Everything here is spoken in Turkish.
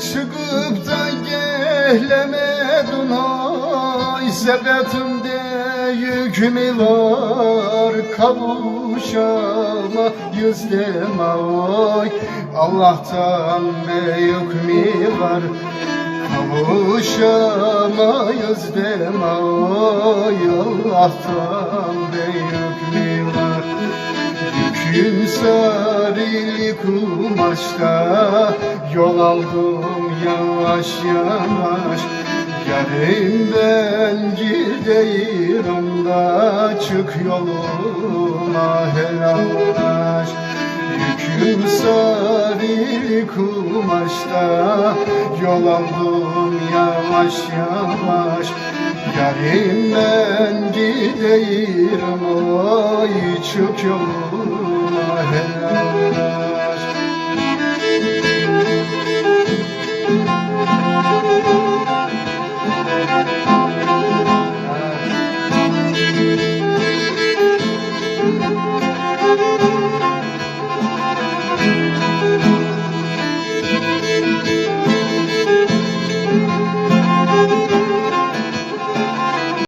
Çıkıp da gelemedin ay Sebetimde yük mü var Kavuşamayız deme ay Allah'tan büyük mü var Kavuşamayız deme ay Allah'tan büyük Yüküm sarı kumaşta Yol aldım yavaş yavaş. Yarından gideyim da Çık yoluma helallaş Yüküm sarı kumaşta Yol aldım yavaş yavaş. Yarim ben gideyim ay çok yoluna her Müzik